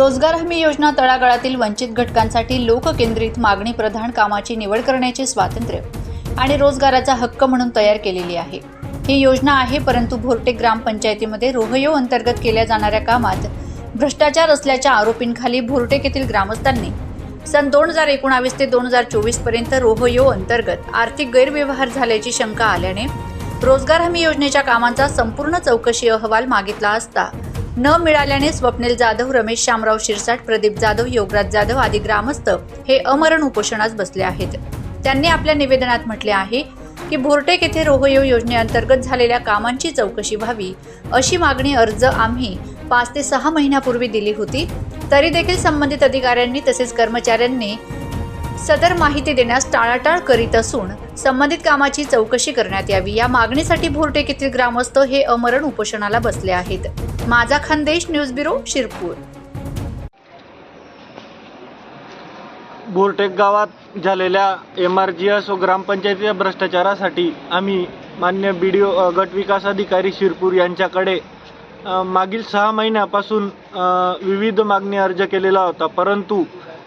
रोजगार हमी योजना तळागाळातील वंचित घटकांसाठी लोककेंद्रित मागणी प्रधान कामाची निवड करण्याचे स्वातंत्र्य आणि रोजगाराचा हक्क म्हणून तयार केलेली आहे. ही योजना आहे परंतु भोरटे ग्रामपंचायतीमध्ये रोहयो अंतर्गत केल्या जाणाऱ्या कामात भ्रष्टाचार असल्याच्या आरोपींखाली भोरटेक येथील ग्रामस्थांनी सन दोन हजार एकोणावीस ते दोन हजार चोवीसपर्यंत रोहयो अंतर्गत आर्थिक गैरव्यवहार झाल्याची शंका आल्याने रोजगार हमी योजनेच्या कामांचा संपूर्ण चौकशी अहवाल मागितला असता न मिळाल्याने स्वप्नील जाधव रमेश शामराव शिरसाट प्रदीप जाधव योगराज जाधव आदी ग्रामस्थ हे अमरण उपोषणास बसले आहेत. त्यांनी आपल्या निवेदनात म्हटले आहे की भोरटेक येथे रोहयो योजनेअंतर्गत झालेल्या कामांची चौकशी व्हावी अशी मागणी अर्ज आम्ही पाच ते सहा महिन्यापूर्वी दिली होती. तरी देखील संबंधित अधिकाऱ्यांनी तसेच कर्मचाऱ्यांनी सदर माहिती देण्यास टाळाटाळ करीत असून संबंधित कामाची चौकशी करण्यात यावी. या मागणीसाठी भोरटेक येथील ग्रामस्थ हे अमरण उपोषणाला बसले आहेत. माझा खानदेश न्यूज ब्युरो शिरपूर. बोरटेक गावात झालेल्या एम आर जी एस व ग्रामपंचायतीच्या भ्रष्टाचारासाठी आम्ही मान्य बी डी ओ गट विकास अधिकारी शिरपूर यांच्याकडे मागील सहा महिन्यापासून विविध मागणी अर्ज केलेला होता. परंतु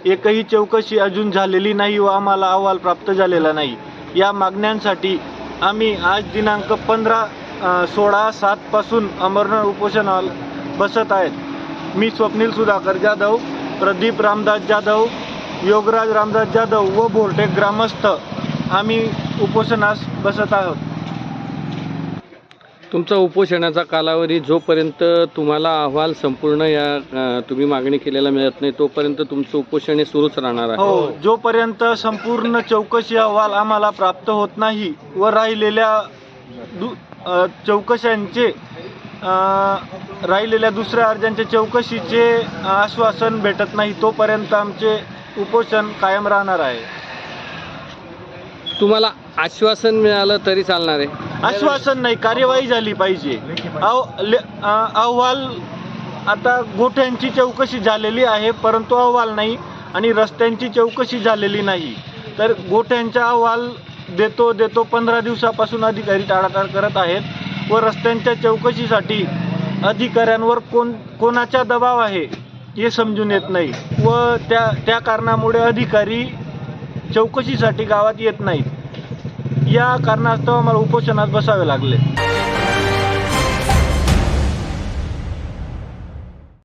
एकही चौकशी अजून झालेली नाही व आम्हाला अहवाल प्राप्त झालेला नाही. या मागण्यांसाठी आम्ही आज दिनांक पंधरा सोळा सातपासून अमरनाथ उपोषणाला बसत आहेत. मी स्वप्नील सुधाकर जाधव प्रदीप रामदास जाधव योगराज रामदास जाधव व बोर्टे ग्रामस्थ आम्ही उपोषणास बसत आहोत. तुमचा उपोषणाचा कालावधी जोपर्यंत तुम्हाला अहवाल संपूर्ण या तुम्ही मागणी केलेला मिळत नाही तोपर्यंत तुमचं उपोषण हे सुरूच राहणार आहे. हो जोपर्यंत संपूर्ण चौकशी अहवाल आम्हाला प्राप्त होत नाही व राहिलेल्या चौकशांचे राहिलेल्या दुसऱ्या अर्जांच्या चौकशीचे आश्वासन भेटत नाही तोपर्यंत आमचे उपोषण कायम राहणार आहे. तुम्हाला आश्वासन मिळालं तरी चालणार आहे. आश्वासन नाही कार्यवाही झाली पाहिजे. ले- अहवाल आता गोठ्यांची चौकशी झालेली आहे परंतु अहवाल नाही आणि रस्त्यांची चौकशी झालेली नाही. तर गोठ्यांचा अहवाल देतो देतो पंधरा दिवसापासून अधिकारी टाळाटाळ करत आहेत व रस्त्यांच्या चौकशीसाठी अधिकाऱ्यांवर कोण कोणाचा दबाव आहे हे समजून येत नाही व त्या त्या कारणामुळे अधिकारी चौकशीसाठी गावात येत नाहीत. या कारणास्तव आम्हाला उपोषणात बसावे लागले.